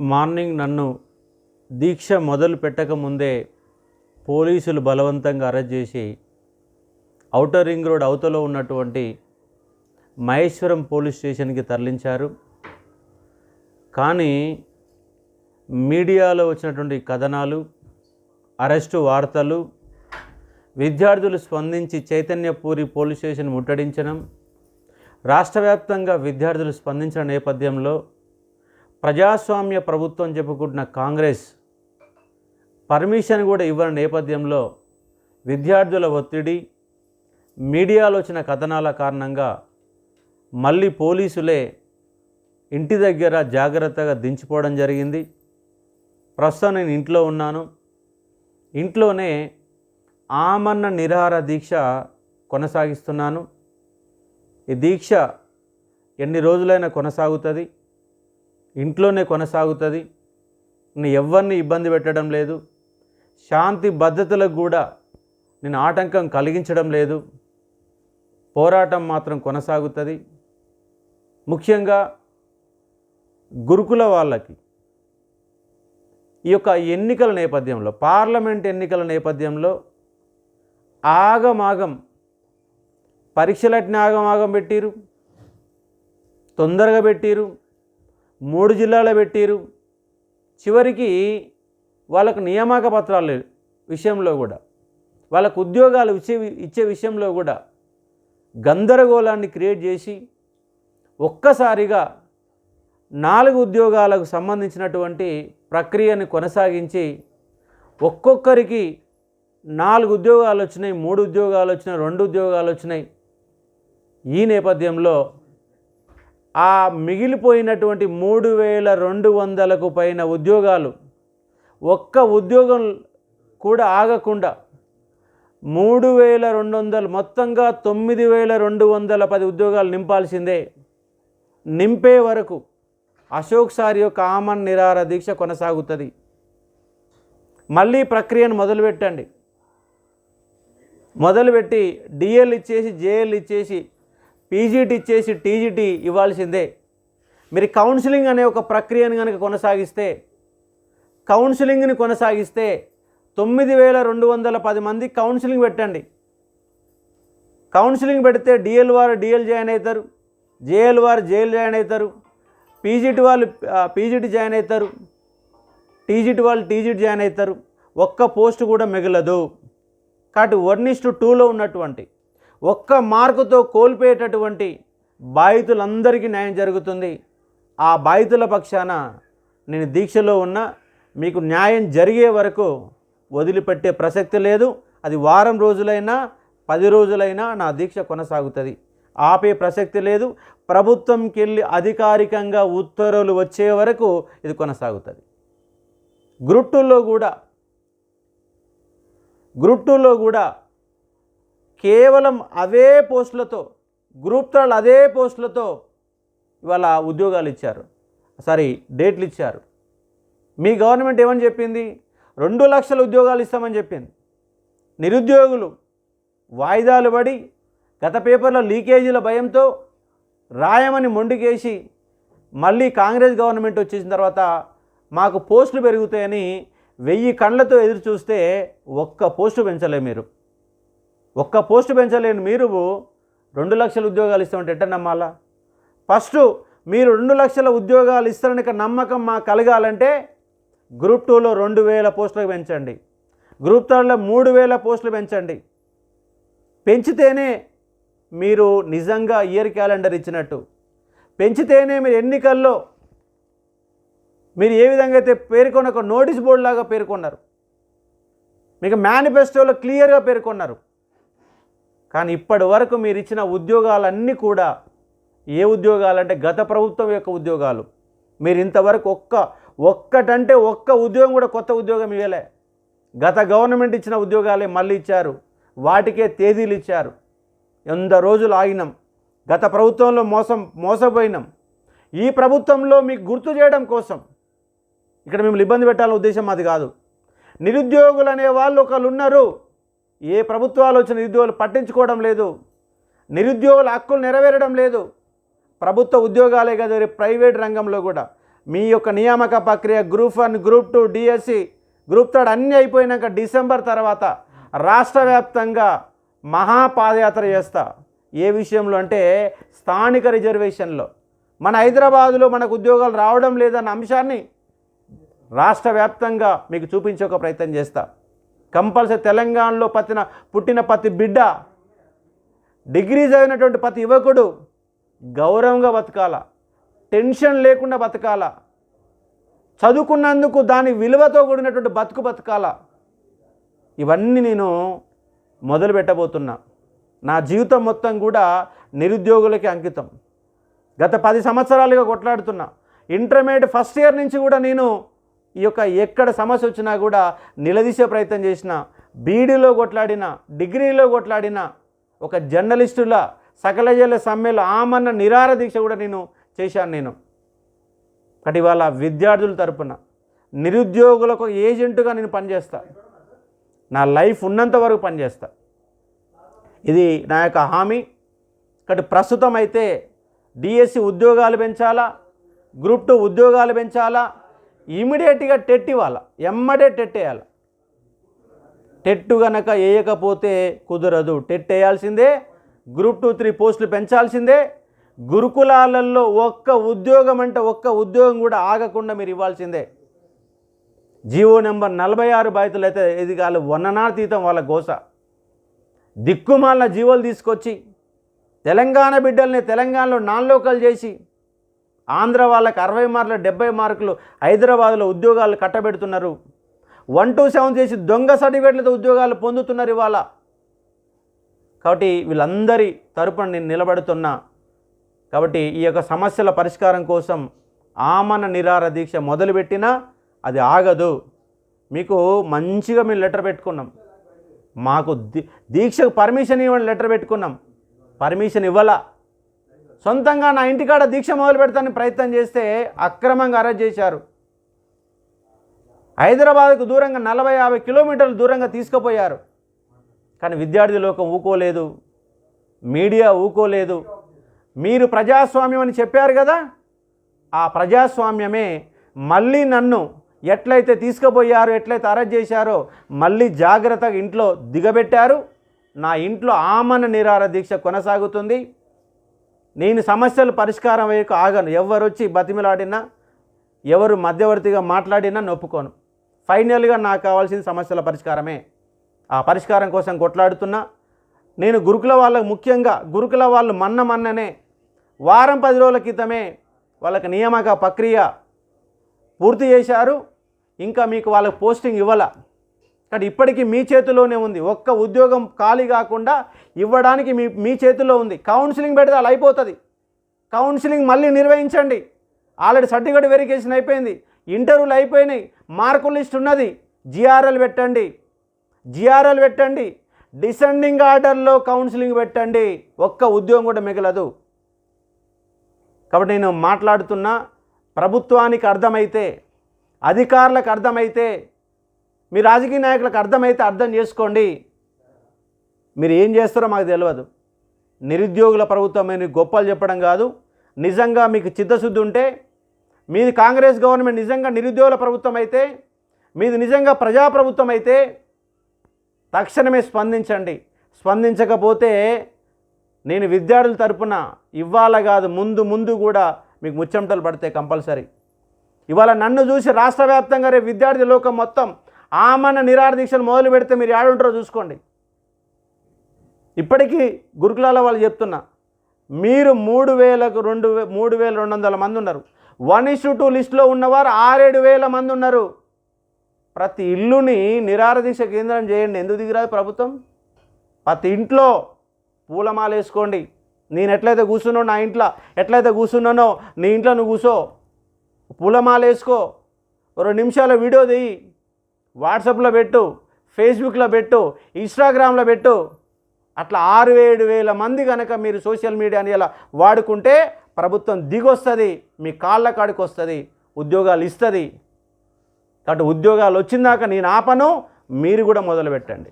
Morning నన్ను దీక్ష మొదలు పెట్టకముందే పోలీసులు బలవంతంగా అరెస్ట్ చేసి ఔటర్ రింగ్ రోడ్ అవతలో ఉన్నటువంటి మహేశ్వరం పోలీస్ స్టేషన్కి తరలించారు. కానీ మీడియాలో వచ్చినటువంటి కథనాలు అరెస్టు వార్తలు విద్యార్థులు స్పందించి చైతన్యపూరి పోలీస్ స్టేషన్ ముట్టడించడం రాష్ట్ర వ్యాప్తంగా విద్యార్థులు స్పందించిన నేపథ్యంలో ప్రజాస్వామ్య ప్రభుత్వం చెప్పుకుంటున్న కాంగ్రెస్ పర్మిషన్ కూడా ఇవ్వని నేపథ్యంలో విద్యార్థుల ఒత్తిడి మీడియాలో వచ్చిన కథనాల కారణంగా మళ్ళీ పోలీసులే ఇంటి దగ్గర జాగ్రత్తగా దించిపోవడం జరిగింది. ప్రస్తుతం నేను ఇంట్లో ఉన్నాను. ఇంట్లోనే ఆమన్న నిరాహార దీక్ష కొనసాగిస్తున్నాను. ఈ దీక్ష ఎన్ని రోజులైనా కొనసాగుతుంది. ఇంట్లోనే కొనసాగుతుంది. నేను ఎవరిని ఇబ్బంది పెట్టడం లేదు. శాంతి భద్రతలకు కూడా నేను ఆటంకం కలిగించడం లేదు. పోరాటం మాత్రం కొనసాగుతుంది. ముఖ్యంగా గురుకుల వాళ్ళకి ఈ యొక్క ఎన్నికల నేపథ్యంలో పార్లమెంట్ ఎన్నికల నేపథ్యంలో ఆగమాగం పరీక్షలట్ని ఆగమాగం పెట్టిరు తొందరగా పెట్టిరు. మూడు జిల్లాలో పెట్టారు. చివరికి వాళ్ళకు నియామక పత్రాలు విషయంలో కూడా. వాళ్ళకు ఉద్యోగాలు ఇచ్చే ఇచ్చే విషయంలో కూడా గందరగోళాన్ని క్రియేట్ చేసి ఒక్కసారిగా నాలుగు ఉద్యోగాలకు సంబంధించినటువంటి ప్రక్రియని కొనసాగించి ఒక్కొక్కరికి నాలుగు ఉద్యోగాలు వచ్చినాయి మూడు ఉద్యోగాలు వచ్చినాయి రెండు ఉద్యోగాలు వచ్చినాయి. ఈ నేపథ్యంలో ఆ మిగిలిపోయినటువంటి మూడు వేల రెండు వందలకు పైన ఉద్యోగాలు ఒక్క ఉద్యోగం కూడా ఆగకుండా మూడు వేల రెండు వందలు మొత్తంగా తొమ్మిది వేల రెండు వందల పది ఉద్యోగాలు నింపాల్సిందే. నింపే వరకు అశోక్ సార్ యొక్క ఆమన్ నిరార దీక్ష కొనసాగుతుంది. మళ్ళీ ప్రక్రియను మొదలుపెట్టండి. మొదలుపెట్టి డిఎల్ ఇచ్చేసి జేఎల్ ఇచ్చేసి పీజీటీ ఇచ్చేసి టీజీటీ ఇవ్వాల్సిందే. మీరు కౌన్సిలింగ్ అనే ఒక ప్రక్రియను కనుక కొనసాగిస్తే కౌన్సిలింగ్ని కొనసాగిస్తే తొమ్మిది వేల రెండు వందల పది మంది కౌన్సిలింగ్ పెట్టండి. కౌన్సిలింగ్ పెడితే డిఎల్ వారు డిఎల్ జాయిన్ అవుతారు. జేఎల్ వారు జేఎల్ జాయిన్ అవుతారు. పీజీటీ వాళ్ళు పీజీటీ జాయిన్ అవుతారు. టీజీటీ వాళ్ళు టీజీటీ జాయిన్ అవుతారు. ఒక్క పోస్ట్ కూడా మిగలదు. కాబట్టి వన్ ఇస్ టు టూలో ఉన్నటువంటి ఒక్క మార్కుతో కోల్పోయేటటువంటి బాధితులందరికీ న్యాయం జరుగుతుంది. ఆ బాధితుల పక్షాన నేను దీక్షలో ఉన్న మీకు న్యాయం జరిగే వరకు వదిలిపెట్టే ప్రసక్తి లేదు. అది వారం రోజులైనా పది రోజులైనా నా దీక్ష కొనసాగుతుంది. ఆపే ప్రసక్తి లేదు. ప్రభుత్వంకి వెళ్ళి అధికారికంగా ఉత్తర్వులు వచ్చే వరకు ఇది కొనసాగుతుంది. గ్రూప్ టూలో కూడా గ్రూప్ టూలో కూడా కేవలం అవే పోస్టులతో గ్రూప్ థర్డ్ అదే పోస్టులతో ఇవాళ ఉద్యోగాలు ఇచ్చారు. సారీ డేట్లు ఇచ్చారు. మీ గవర్నమెంట్ ఏమని చెప్పింది? రెండు లక్షల ఉద్యోగాలు ఇస్తామని చెప్పింది. నిరుద్యోగులు వాయిదాలు పడి గత పేపర్లో లీకేజీల భయంతో రాయమని మొండికేసి మళ్ళీ కాంగ్రెస్ గవర్నమెంట్ వచ్చేసిన తర్వాత మాకు పోస్టులు పెరుగుతాయని వెయ్యి కళ్ళతో ఎదురు చూస్తే ఒక్క పోస్టు పెంచలే మీరు. ఒక్క పోస్టు పెంచలేని. మీరు రెండు లక్షల ఉద్యోగాలు ఇస్తామంటే ఎట్ట నమ్మాలా? ఫస్ట్ మీరు రెండు లక్షల ఉద్యోగాలు ఇస్తారని నమ్మకం మాకు కలగాలంటే గ్రూప్ టూలో రెండు వేల పోస్టులు పెంచండి. గ్రూప్ థర్డ్లో మూడు వేల పోస్టులు పెంచండి. పెంచితేనే మీరు నిజంగా ఇయర్ క్యాలెండర్ ఇచ్చినట్టు. పెంచితేనే మీరు ఎన్నికల్లో మీరు ఏ విధంగా అయితే పేర్కొన్న ఒక నోటీస్ బోర్డు లాగా పేర్కొన్నారు. మీకు మేనిఫెస్టోలో క్లియర్గా పేర్కొన్నారు. కానీ ఇప్పటి వరకు మీరు ఇచ్చిన ఉద్యోగాలన్నీ కూడా ఏ ఉద్యోగాలు అంటే గత ప్రభుత్వం యొక్క ఉద్యోగాలు. మీరు ఇంతవరకు ఒక్క ఒక్కటంటే ఒక్క ఉద్యోగం కూడా కొత్త ఉద్యోగం ఇవ్వలే. గత గవర్నమెంట్ ఇచ్చిన ఉద్యోగాలే మళ్ళీ ఇచ్చారు. వాటికే తేదీలు ఇచ్చారు. ఎంత రోజులు ఆగినాం. గత ప్రభుత్వంలో మోసం మోసపోయినాం. ఈ ప్రభుత్వంలో మీకు గుర్తు చేయడం కోసం ఇక్కడ మిమ్మల్ని ఇబ్బంది పెట్టాలనే ఉద్దేశం అది కాదు. నిరుద్యోగులు అనే వాళ్ళు ఒకళ్ళు ఉన్నారు. ఏ ప్రభుత్వాలు వచ్చిన నిరుద్యోగులు పట్టించుకోవడం లేదు నిరుద్యోగుల హక్కులు నెరవేరడం లేదు. ప్రభుత్వ ఉద్యోగాలే కదా ప్రైవేట్ రంగంలో కూడా. మీ యొక్క నియామక ప్రక్రియ group one group two DSC group third అన్నీ అయిపోయినాక డిసెంబర్ తర్వాత రాష్ట్ర వ్యాప్తంగా మహాపాదయాత్ర చేస్తా. ఏ విషయంలో అంటే స్థానిక రిజర్వేషన్లో. మన హైదరాబాదులో మనకు ఉద్యోగాలు రావడం లేదన్న అంశాన్ని రాష్ట్ర వ్యాప్తంగా మీకు చూపించే ఒక ప్రయత్నం చేస్తా. కంపల్సరీ తెలంగాణలో పత్తిన పుట్టిన ప్రతి బిడ్డ డిగ్రీ చదివినటువంటి ప్రతి యువకుడు గౌరవంగా బతకాల టెన్షన్ లేకుండా బతకాల చదువుకున్నందుకు దాని విలువతో కూడినటువంటి బతుకు బతకాల. ఇవన్నీ నేను మొదలు పెట్టబోతున్నా. నా జీవితం మొత్తం కూడా నిరుద్యోగులకి అంకితం. గత పది సంవత్సరాలుగా కొట్లాడుతున్నా. ఇంటర్మీడియట్ ఫస్ట్ ఇయర్ నుంచి కూడా నేను ఈ యొక్క ఎక్కడ సమస్య వచ్చినా కూడా నిలదీసే ప్రయత్నం చేసిన బీడీలో కొట్లాడిన డిగ్రీలో కొట్లాడిన ఒక జర్నలిస్టుల సకలజల సమ్మెలో ఆమన్న నిరార దీక్ష కూడా నేను చేశాను నేను. కాబట్టి ఇవాళ విద్యార్థుల తరపున నిరుద్యోగులకు ఏజెంటుగా నేను పనిచేస్తా. నా లైఫ్ ఉన్నంత వరకు పనిచేస్తా. ఇది నా యొక్క హామీ. కాబట్టి ప్రస్తుతం అయితే డిఎస్సి ఉద్యోగాలు పెంచాలా గ్రూప్ టూ ఉద్యోగాలు పెంచాలా ఇమీడియట్గా టెట్ ఇవ్వాలా ఎమ్మడే టెట్ వేయాలి టెట్టు గనక వేయకపోతే కుదరదు టెట్ వేయాల్సిందే గ్రూప్ టూ త్రీ పోస్టులు పెంచాల్సిందే. గురుకులాలలో ఒక్క ఉద్యోగం అంటే ఒక్క ఉద్యోగం కూడా ఆగకుండా మీరు ఇవ్వాల్సిందే. జీవో నెంబర్ నలభై ఆరు బాధితులు అయితే ఇది కాదు వననాతీతం వాళ్ళ గోస. దిక్కుమాలిన జీవోలు తీసుకొచ్చి తెలంగాణ బిడ్డల్ని తెలంగాణలో నాన్ లోకల్ చేసి ఆంధ్ర వాళ్ళకి అరవై మార్కులు డెబ్బై మార్కులు హైదరాబాద్లో ఉద్యోగాలు కట్టబెడుతున్నారు. వన్ టూ సెవెన్ చేసి దొంగ సర్టిఫికేట్లతో ఉద్యోగాలు పొందుతున్నారు ఇవాళ. కాబట్టి వీళ్ళందరి తరపున నేను నిలబడుతున్నా. కాబట్టి ఈ యొక్క సమస్యల పరిష్కారం కోసం ఆమన నిరార దీక్ష మొదలుపెట్టినా అది ఆగదు. మీకు మంచిగా మేము లెటర్ పెట్టుకున్నాం. మాకు దీ దీక్షకు పర్మిషన్ ఇవ్వండి లెటర్ పెట్టుకున్నాం. పర్మిషన్ ఇవ్వాల? సొంతంగా నా ఇంటికాడ దీక్ష మొదలు పెడతానని ప్రయత్నం చేస్తే అక్రమంగా అరెస్ట్ చేశారు. హైదరాబాద్కు దూరంగా నలభై యాభై కిలోమీటర్ల దూరంగా తీసుకుపోయారు. కానీ విద్యార్థి లోకం ఊకోలేదు. మీడియా ఊకోలేదు. మీరు ప్రజాస్వామ్యం అని చెప్పారు కదా? ఆ ప్రజాస్వామ్యమే మళ్ళీ నన్ను ఎట్లయితే తీసుకుపోయారో ఎట్లయితే అరెస్ట్ చేశారో మళ్ళీ జాగ్రత్తగా ఇంట్లో దిగబెట్టారు. నా ఇంట్లో ఆమన నిరార దీక్ష కొనసాగుతుంది. నేను సమస్యలు పరిష్కారం అయ్యక ఆగను. ఎవరు వచ్చి బతిమిలాడినా ఎవరు మధ్యవర్తిగా మాట్లాడినా నొప్పుకోను. ఫైనల్గా నాకు కావాల్సిన సమస్యల పరిష్కారమే. ఆ పరిష్కారం కోసం కొట్లాడుతున్నా. నేను గురుకుల వాళ్ళకు ముఖ్యంగా గురుకుల వాళ్ళు మన్న మన్ననే. వారం పది రోజుల క్రితమే వాళ్ళకి నియామక ప్రక్రియ పూర్తి చేశారు. ఇంకా మీకు వాళ్ళకి పోస్టింగ్ ఇవ్వాల. కానీ ఇప్పటికీ మీ చేతిలోనే ఉంది. ఒక్క ఉద్యోగం ఖాళీ కాకుండా ఇవ్వడానికి మీ మీ చేతిలో ఉంది. కౌన్సిలింగ్ పెడితే అలా అయిపోతుంది. కౌన్సిలింగ్ మళ్ళీ నిర్వహించండి. ఆల్రెడీ సర్టిఫికేట్ వెరిఫికేషన్ అయిపోయింది. ఇంటర్వ్యూలు అయిపోయినాయి. మార్కుల లిస్ట్ ఉన్నది. జిఆర్ఎల్ పెట్టండి. జిఆర్ఎల్ పెట్టండి. డిసెండింగ్ ఆర్డర్లో కౌన్సిలింగ్ పెట్టండి. ఒక్క ఉద్యోగం కూడా మిగలదు. కాబట్టి నేను మాట్లాడుతున్నా ప్రభుత్వానికి అర్థమైతే అధికారులకు అర్థమైతే మీ రాజకీయ నాయకులకు అర్థమైతే అర్థం చేసుకోండి. మీరు ఏం చేస్తారో మాకు తెలియదు నిరుద్యోగుల ప్రభుత్వం గొప్పలు చెప్పడం కాదు. నిజంగా మీకు చిత్తశుద్ధి ఉంటే మీది కాంగ్రెస్ గవర్నమెంట్ నిజంగా నిరుద్యోగుల ప్రభుత్వం అయితే మీది నిజంగా ప్రజాప్రభుత్వం అయితే తక్షణమే స్పందించండి. స్పందించకపోతే నేను విద్యార్థుల తరపున ఇవ్వాల కాదు ముందు ముందు కూడా మీకు ముచ్చమటలు పడతాయి కంపల్సరీ. ఇవాళ నన్ను చూసి రాష్ట్ర వ్యాప్తంగా రేపు విద్యార్థి లోకం మొత్తం ఆమన్న నిరాహార దీక్షలు మొదలు పెడితే మీరు ఏడుంటారో చూసుకోండి. ఇప్పటికీ గురుకులాల వాళ్ళు చెప్తున్నా మీరు మూడు వేలకు రెండు వే మూడు వేల రెండు వందల మంది ఉన్నారు. వన్ ఇష్యూ టూ లిస్టులో ఉన్నవారు ఆరేడు వేల మంది ఉన్నారు. ప్రతి ఇల్లుని నిరాహార దీక్ష కేంద్రం చేయండి. ఎందుకు దిగిరాదు ప్రభుత్వం? ప్రతి ఇంట్లో పూలమాల వేసుకోండి. నేను ఎట్లయితే కూర్చున్నానో నా ఇంట్లో ఎట్లయితే కూర్చున్నానో నీ ఇంట్లో నువ్వు కూర్చో పూలమాల వేసుకో. రెండు నిమిషాల వీడియో దిగి వాట్సాప్లో పెట్టు ఫేస్బుక్లో పెట్టు ఇన్స్టాగ్రామ్లో పెట్టు. అట్లా ఆరు ఏడు వేల మంది కనుక మీరు సోషల్ మీడియాని ఇలా వాడుకుంటే ప్రభుత్వం దిగొస్తుంది మీ కాళ్ళ కాడికి వస్తుంది ఉద్యోగాలు ఇస్తుంది. కాబట్టి ఉద్యోగాలు వచ్చిందాక నేను ఆపను మీరు కూడా మొదలు పెట్టండి.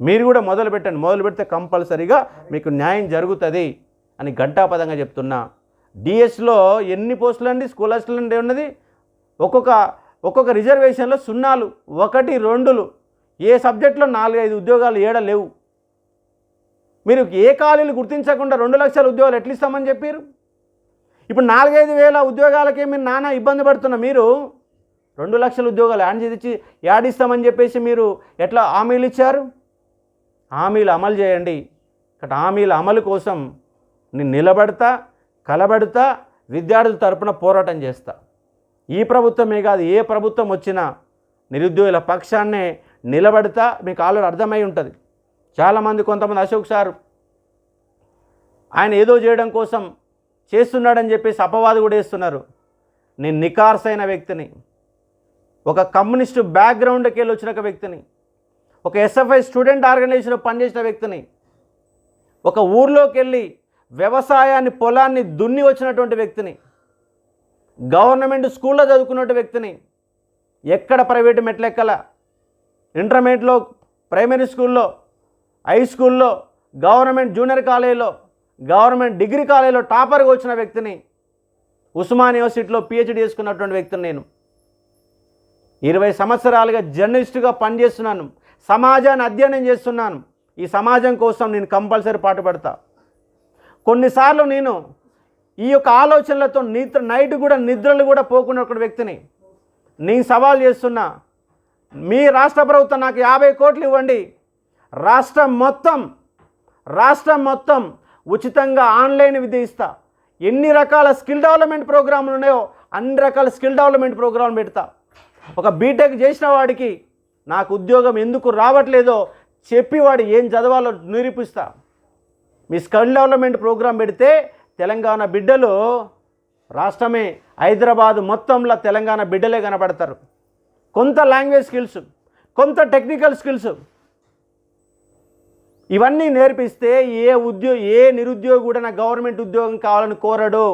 మీరు కూడా మొదలు పెట్టండి. మొదలు పెడితే కంపల్సరీగా మీకు న్యాయం జరుగుతుంది అని ఘంటాపదంగా చెప్తున్నా. డిఎస్లో ఎన్ని పోస్టులు అండి స్కూల్ అసిస్టెంట్ ఉన్నది? ఒక్కొక్క ఒక్కొక్క రిజర్వేషన్లో సున్నాలు ఒకటి రెండులు. ఏ సబ్జెక్టులో నాలుగైదు ఉద్యోగాలు ఏడ లేవు? మీరు ఏ ఖాళీలు గుర్తించకుండా రెండు లక్షల ఉద్యోగాలు ఎట్లు ఇస్తామని చెప్పారు ఇప్పుడు నాలుగైదు వేల ఉద్యోగాలకే మీరు నానా ఇబ్బంది పడుతున్న మీరు రెండు లక్షల ఉద్యోగాలు యాడ్ చేసి యాడ్ ఇస్తామని చెప్పేసి మీరు ఎట్లా హామీలు ఇచ్చారు? హామీలు అమలు చేయండి. ఇక్కడ హామీల అమలు కోసం నేను నిలబడతా కలబడతా విద్యార్థుల తరపున పోరాటం చేస్తా. ఈ ప్రభుత్వమే కాదు ఏ ప్రభుత్వం వచ్చినా నిరుద్యోగుల పక్షాన్నే నిలబడతా మీకు ఆల్రెడీ అర్థమై ఉంటుంది. చాలామంది కొంతమంది అశోక్ సార్ ఆయన ఏదో చేయడం కోసం చేస్తున్నాడని చెప్పేసి అపవాదు కూడా వేస్తున్నారు. నేను నికార్సైన వ్యక్తిని ఒక కమ్యూనిస్టు బ్యాక్గ్రౌండ్కి వెళ్ళి వచ్చిన ఒక వ్యక్తిని ఒక ఎస్ఎఫ్ఐ స్టూడెంట్ ఆర్గనైజేషన్లో పనిచేసిన వ్యక్తిని ఒక ఊర్లోకి వెళ్ళి వ్యవసాయాన్ని పొలాన్ని దున్ని వచ్చినటువంటి వ్యక్తిని గవర్నమెంట్ స్కూల్లో చదువుకున్న వ్యక్తిని ఎక్కడ ప్రైవేటు మెట్లెక్కల ఇంటర్మీడియట్లో ప్రైమరీ స్కూల్లో హై స్కూల్లో గవర్నమెంట్ జూనియర్ కాలేజీలో గవర్నమెంట్ డిగ్రీ కాలేజీలో టాపర్గా వచ్చిన వ్యక్తిని ఉస్మాన్ యూనివర్సిటీలో పిహెచ్డి చేసుకున్నటువంటి వ్యక్తిని నేను ఇరవై సంవత్సరాలుగా జర్నలిస్టుగా పనిచేస్తున్నాను. సమాజాన్ని అధ్యయనం చేస్తున్నాను. ఈ సమాజం కోసం నేను కంపల్సరీ పాటుపడతా. కొన్నిసార్లు నేను ఈ యొక్క ఆలోచనలతో నిద్ర నైట్ కూడా నిద్రలు కూడా పోకుండా ఒక వ్యక్తిని నేను సవాల్ చేస్తున్నా మీ రాష్ట్ర ప్రభుత్వం నాకు యాభై కోట్లు ఇవ్వండి. రాష్ట్రం మొత్తం రాష్ట్రం మొత్తం ఉచితంగా ఆన్లైన్ విద్య ఇస్తా ఎన్ని రకాల స్కిల్ డెవలప్మెంట్ ప్రోగ్రాములు ఉన్నాయో అన్ని రకాల స్కిల్ డెవలప్మెంట్ ప్రోగ్రాం పెడతా. ఒక బీటెక్ చేసిన వాడికి నాకు ఉద్యోగం ఎందుకు రావట్లేదో చెప్పి వాడు ఏం చదవాలో నిరూపిస్తా. మీ స్కిల్ డెవలప్మెంట్ ప్రోగ్రాం పెడితే తెలంగాణ బిడ్డలు రాష్ట్రమే హైదరాబాద్ మొత్తంలో తెలంగాణ బిడ్డలే కనబడతారు కొంత లాంగ్వేజ్ స్కిల్స్ కొంత టెక్నికల్ స్కిల్స్ ఇవన్నీ నేర్పిస్తే ఏ ఉద్యో ఏ నిరుద్యోగి కూడా నాకు గవర్నమెంట్ ఉద్యోగం కావాలని కోరడు.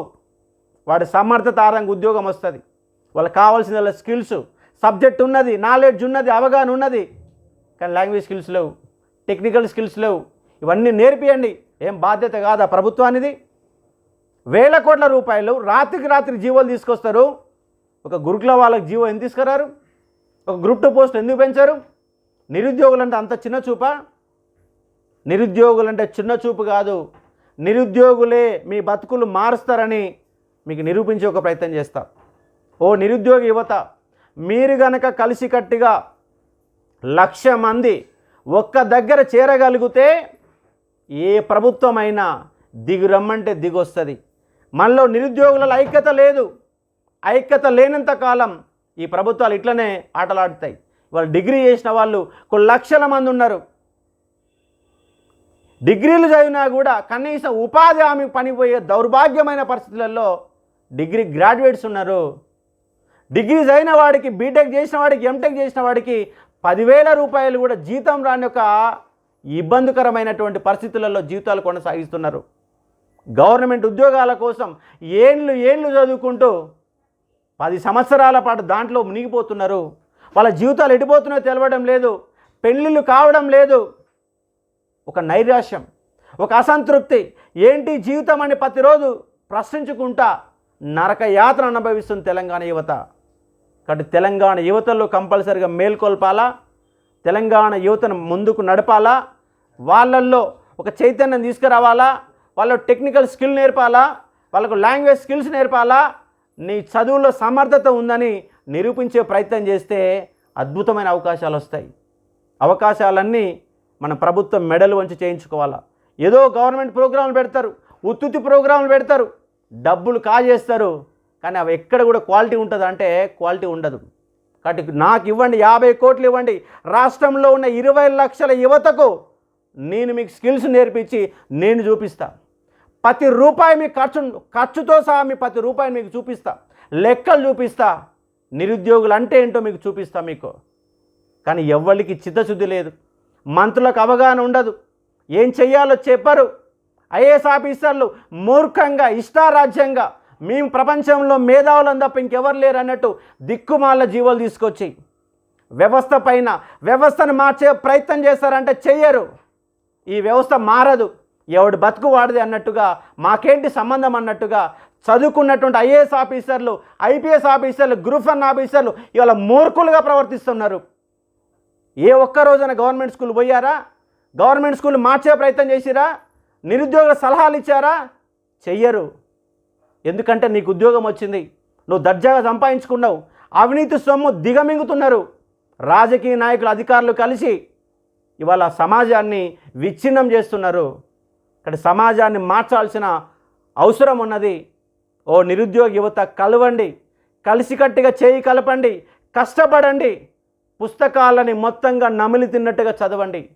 వాడి సమర్థత ఆరంగా ఉద్యోగం వస్తుంది. వాళ్ళకి కావాల్సిన స్కిల్స్ సబ్జెక్ట్ ఉన్నది నాలెడ్జ్ ఉన్నది అవగాహన ఉన్నది. కానీ లాంగ్వేజ్ స్కిల్స్ లేవు టెక్నికల్ స్కిల్స్ లేవు. ఇవన్నీ నేర్పియండి. ఏం బాధ్యత కాదా ప్రభుత్వానిది? వేల కోట్ల రూపాయలు రాత్రికి రాత్రి జీవోలు తీసుకొస్తారు. ఒక గురుకుల వాళ్ళకి జీవో ఎందుకు తీసుకురారు? ఒక గ్రూప్ టూ పోస్ట్ ఎందుకు పెంచారు? నిరుద్యోగులంటే అంత చిన్న చూపా? నిరుద్యోగులంటే చిన్న చూపు కాదు. నిరుద్యోగులే మీ బతుకులు మారుస్తారని మీకు నిరూపించే ఒక ప్రయత్నం చేస్తా. ఓ నిరుద్యోగ యువత మీరు గనక కలిసికట్టుగా లక్ష మంది ఒక్క దగ్గర చేరగలిగితే ఏ ప్రభుత్వమైనా దిగు రమ్మంటే దిగొస్తుంది. మనలో నిరుద్యోగులలో ఐక్యత లేదు. ఐక్యత లేనంత కాలం ఈ ప్రభుత్వాలు ఇట్లనే ఆటలాడుతాయి. వాళ్ళు డిగ్రీ చేసిన వాళ్ళు కొన్ని లక్షల మంది ఉన్నారు. డిగ్రీలు చదివినా కూడా కనీసం ఉపాధి హామీ పనిపోయే దౌర్భాగ్యమైన పరిస్థితులలో డిగ్రీ గ్రాడ్యుయేట్స్ ఉన్నారు. డిగ్రీ చదివిన వాడికి బీటెక్ చేసిన వాడికి ఎంటెక్ చేసిన వాడికి పదివేల రూపాయలు కూడా జీతం రాని ఒక ఇబ్బందికరమైనటువంటి పరిస్థితులలో జీవితాలు కొనసాగిస్తున్నారు. గవర్నమెంట్ ఉద్యోగాల కోసం ఏండ్లు ఏండ్లు చదువుకుంటూ పది సంవత్సరాల పాటు దాంట్లో మునిగిపోతున్నారు. వాళ్ళ జీవితాలు ఎడిపోతున్నాయో తెలవడం లేదు. పెళ్ళిళ్ళు కావడం లేదు. ఒక నైరాశ్యం ఒక అసంతృప్తి. ఏంటి జీవితం అని ప్రతిరోజు ప్రశ్నించుకుంటా నరక యాత్ర అనుభవిస్తుంది తెలంగాణ యువత. కాబట్టి తెలంగాణ యువతలో కంపల్సరిగా మేల్కొల్పాలా? తెలంగాణ యువతను ముందుకు నడపాలా? వాళ్ళల్లో ఒక చైతన్యం తీసుకురావాలా? వాళ్ళు టెక్నికల్ స్కిల్ నేర్పాలా? వాళ్ళకు లాంగ్వేజ్ స్కిల్స్ నేర్పాలా? నీ చదువులో సమర్థత ఉందని నిరూపించే ప్రయత్నం చేస్తే అద్భుతమైన అవకాశాలు వస్తాయి. అవకాశాలన్నీ మన ప్రభుత్వం మెడలు వంచి చేయించుకోవాలా? ఏదో గవర్నమెంట్ ప్రోగ్రాంలు పెడతారు ఉత్తుతి ప్రోగ్రాంలు పెడతారు డబ్బులు కాజేస్తారు కానీ అవి ఎక్కడ కూడా క్వాలిటీ ఉంటుంది అంటే క్వాలిటీ ఉండదు. కాబట్టి నాకు ఇవ్వండి యాభై కోట్లు ఇవ్వండి రాష్ట్రంలో ఉన్న ఇరవై లక్షల యువతకు నేను మీకు స్కిల్స్ నేర్పించి నేను చూపిస్తాను ప్రతి రూపాయి మీ ఖర్చు ఖర్చుతో సహా మీ ప్రతి రూపాయి మీకు చూపిస్తా. లెక్కలు చూపిస్తా. నిరుద్యోగులు అంటే ఏంటో మీకు చూపిస్తా మీకు. కానీ ఎవ్వరికి చిత్తశుద్ధి లేదు. మంత్రులకు అవగాహన ఉండదు. ఏం చెయ్యాలో చెప్పరు. ఐఏఎస్ ఆఫీసర్లు మూర్ఖంగా ఇష్టారాజ్యంగా మేము ప్రపంచంలో మేధావులం తప్ప ఇంకెవరు లేరు అన్నట్టు దిక్కుమాల జీవులు తీసుకొచ్చి వ్యవస్థ పైన వ్యవస్థను మార్చే ప్రయత్నం చేస్తారంటే చెయ్యరు. ఈ వ్యవస్థ మారదు. ఎవడు బతుకు వాడిది అన్నట్టుగా మాకేంటి సంబంధం అన్నట్టుగా చదువుకున్నటువంటి ఐఏఎస్ ఆఫీసర్లు ఐపీఎస్ ఆఫీసర్లు గ్రూప్ వన్ ఆఫీసర్లు ఇవాళ మూర్ఖులుగా ప్రవర్తిస్తున్నారు. ఏ ఒక్క రోజున గవర్నమెంట్ స్కూల్ పోయారా? గవర్నమెంట్ స్కూల్ మార్చే ప్రయత్నం చేసిరా? నిరుద్యోగుల సలహాలు ఇచ్చారా? చెయ్యరు. ఎందుకంటే నీకు ఉద్యోగం వచ్చింది. నువ్వు దర్జాగా సంపాదించుకున్నావు. అవినీతి సొమ్ము దిగమింగుతున్నారు. రాజకీయ నాయకులు అధికారులు కలిసి ఇవాళ సమాజాన్ని విచ్ఛిన్నం చేస్తున్నారు. ఇక్కడ సమాజాన్ని మార్చాల్సిన అవసరం ఉన్నది. ఓ నిరుద్యోగ యువత కలవండి. కలిసికట్టుగా చేయి కలపండి. కష్టపడండి. పుస్తకాలని మొత్తంగా నమిలి తిన్నట్టుగా చదవండి.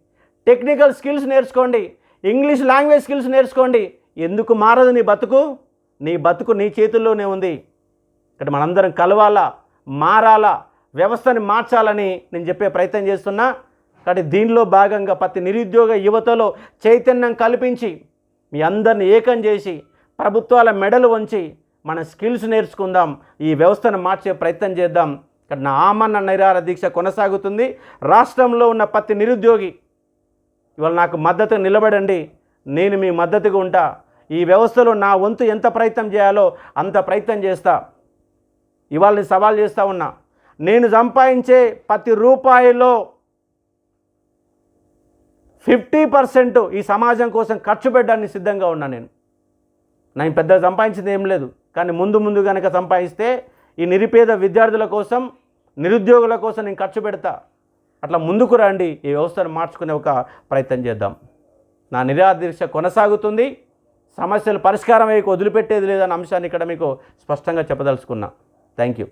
టెక్నికల్ స్కిల్స్ నేర్చుకోండి. ఇంగ్లీష్ లాంగ్వేజ్ స్కిల్స్ నేర్చుకోండి. ఎందుకు మారదు నీ బతుకు? నీ బతుకు నీ చేతుల్లోనే ఉంది. ఇక్కడ మనందరం కలవాలా మారాలా వ్యవస్థని మార్చాలని నేను చెప్పే ప్రయత్నం చేస్తున్నా. కాబట్టి దీనిలో భాగంగా ప్రతి నిరుద్యోగ యువతలో చైతన్యం కల్పించి మీ అందరిని ఏకం చేసి ప్రభుత్వాల మెడలు వంచి మన స్కిల్స్ నేర్చుకుందాం ఈ వ్యవస్థను మార్చే ప్రయత్నం చేద్దాం. ఇక్కడ నా ఆమన్న నిరాహార దీక్ష కొనసాగుతుంది. రాష్ట్రంలో ఉన్న ప్రతి నిరుద్యోగి ఇవాళ నాకు మద్దతు నిలబడండి నేను మీ మద్దతుగా ఉంటా. ఈ వ్యవస్థలో నా వంతు ఎంత ప్రయత్నం చేయాలో అంత ప్రయత్నం చేస్తా. ఇవాళ సవాల్ చేస్తూ ఉన్నా నేను సంపాదించే ప్రతి రూపాయిలో ఫిఫ్టీ పర్సెంట్ ఈ సమాజం కోసం ఖర్చు పెట్టడానికి సిద్ధంగా ఉన్నా నేను. నేను పెద్దగా సంపాదించింది ఏం లేదు. కానీ ముందు ముందు కనుక సంపాదిస్తే ఈ నిరుపేద విద్యార్థుల కోసం నిరుద్యోగుల కోసం నేను ఖర్చు పెడతా. అట్లా ముందుకు రండి. ఈ వ్యవస్థను మార్చుకునే ఒక ప్రయత్నం చేద్దాం. నా నిరాదీక్ష కొనసాగుతుంది. సమస్యలు పరిష్కారం అయ్యి వదిలిపెట్టేది లేదన్న అంశాన్ని ఇక్కడ మీకు స్పష్టంగా చెప్పదలుచుకున్నా. Thank you.